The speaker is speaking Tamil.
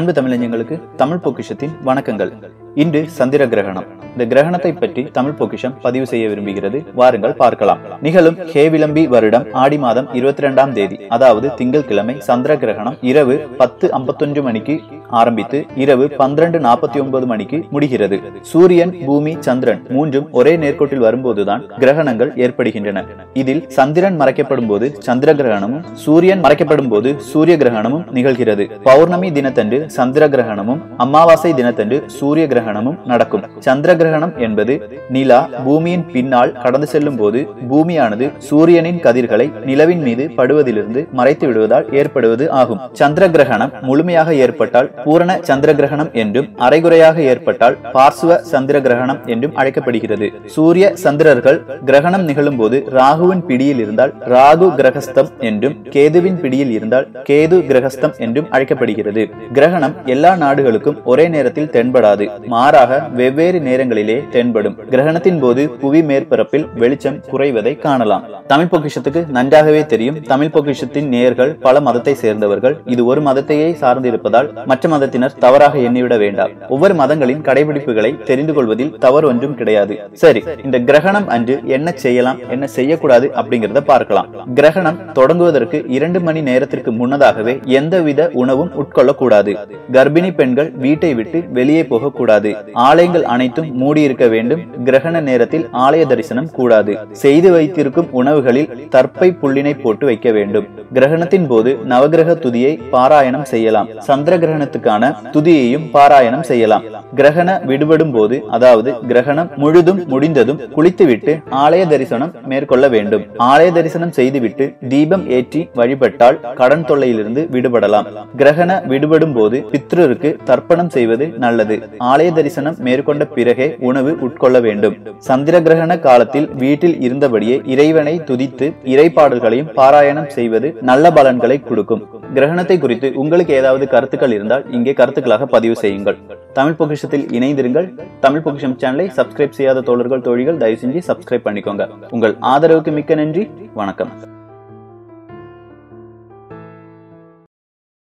அன்பு தமிழஞ்சங்களுக்கு தமிழ் பொக்கிஷத்தின் வணக்கங்கள். இன்று சந்திர கிரகணம். இந்த கிரகணத்தை பற்றி தமிழ் பொக்கிஷம் பதிவு செய்ய விரும்புகிறது. வாருங்கள் பார்க்கலாம். நிகழும் ஹேவிளம்பி வருடம் ஆடி மாதம் இருபத்தி ரெண்டாம் தேதி அதாவது திங்கட்கிழமை சந்திர கிரகணம் இரவு பத்து ஐம்பத்தொன்று மணிக்கு ஆரம்பித்து இரவு பன்னிரண்டு நாற்பத்தி ஒன்பது மணிக்கு முடிகிறது. சூரியன் பூமி சந்திரன் மூன்றும் ஒரே நேர்கோட்டில் வரும்போதுதான் கிரகணங்கள் ஏற்படுகின்றன. இதில் சந்திரன் மறைக்கப்படும் போது சந்திர கிரகணமும் சூரியன் மறைக்கப்படும் போது சூரிய கிரகணமும் நிகழ்கிறது. பௌர்ணமி தினத்தன்று சந்திர கிரகணமும் அமாவாசை தினத்தன்று சூரிய கிரகணமும் நடக்கும். சந்திர கிரகணம் என்பது நிலா பூமியின் பின்னால் கடந்து செல்லும் போது பூமியானது சூரியனின் கதிர்களை நிலவின் மீது படுவதிலிருந்து மறைத்து விடுவதால் ஏற்படுவது ஆகும். சந்திர கிரகணம் முழுமையாக ஏற்பட்டால் பூரண சந்திர கிரகணம் என்றும் அரைகுறையாக ஏற்பட்டால் பார்சுவ சந்திர கிரகணம் என்றும் அழைக்கப்படுகிறது. சூரிய சந்திரர்கள் கிரகணம் நிகழும் போது ராகுவின் பிடியில் இருந்தால் ராகு கிரகஸ்தம் என்றும் கேதுவின் பிடியில் இருந்தால் கேது கிரகஸ்தம் என்றும் அழைக்கப்படுகிறது. கிரகணம் எல்லா நாடுகளுக்கும் ஒரே நேரத்தில் தென்படாது. மாறாக வெவ்வேறு நேரங்களிலே தென்படும். கிரகணத்தின் போது புவி மேற்பரப்பில் வெளிச்சம் குறைவதை காணலாம். தமிழ் பொக்கிஷத்துக்கு நன்றாகவே தெரியும். தமிழ் பொக்கிஷத்தின் நேர்கள் பல மதத்தை சேர்ந்தவர்கள். இது ஒரு மதத்தையே சார்ந்திருப்பதால் மற்ற மதத்தினர் தவறாக எண்ணிவிட வேண்டாம். ஒவ்வொரு மதங்களின் கடைபிடிப்புகளை தெரிந்து கொள்வதில் தவறு ஒன்றும் கிடையாது. சரி இந்த கிரகணம் அன்று என்ன செய்யலாம் என்ன செய்யக்கூடாது அப்படிங்கறத பார்க்கலாம். கிரகணம் தொடங்குவதற்கு இரண்டு மணி நேரத்திற்கு முன்னதாகவே எந்தவித உணவும் உட்கொள்ளக்கூடாது. கர்ப்பிணி பெண்கள் வீட்டை விட்டு வெளியே போகக்கூடாது. ஆலயங்கள் அனைத்தும் மூடியிருக்க வேண்டும். கிரகண நேரத்தில் ஆலய தரிசனம் கூடாது. செய்து வைத்திருக்கும் உணவுகளில் தற்பை புள்ளினை போட்டு வைக்க வேண்டும். கிரகணத்தின் போது நவகிரக துதியை பாராயணம் செய்யலாம். சந்திர கிரகணத்துக்கான துதியையும் பாராயணம் செய்யலாம். கிரகண விடுபடும் போது அதாவது கிரகணம் முழுதும் முடிந்ததும் குளித்துவிட்டு ஆலய தரிசனம் மேற்கொள்ள வேண்டும். ஆலய தரிசனம் செய்துவிட்டு தீபம் ஏற்றி வழிபட்டால் கடன் தொல்லையிலிருந்து விடுபடலாம். கிரகண விடுபடும் போது பித்ருக்கு தர்ப்பணம் செய்வது நல்லது. ஆலய தரிசனம் மேற்கொண்ட பிறகே உணவு உட்கொள்ள வேண்டும். சந்திர கிரகண காலத்தில் வீட்டில் இருந்தபடியே இறைவனை துதித்து இறைப்பாடல்களையும் பாராயணம் செய்வது நல்ல பலன்களை கொடுக்கும். கிரகணத்தை குறித்து உங்களுக்கு ஏதாவது கருத்துக்கள் இருந்தால் இங்கே கருத்துக்களாக பதிவு செய்யுங்கள். தமிழ் பொக்கிஷத்தில் இணைந்திருங்கள். தமிழ் பொக்கிஷம் சேனலை சப்ஸ்கிரைப் செய்யாத தோழர்கள் தோழிகள் தயவு செஞ்சு சப்ஸ்கிரைப் பண்ணிக்கோங்க. உங்கள் ஆதரவுக்கு மிக்க நன்றி. வணக்கம்.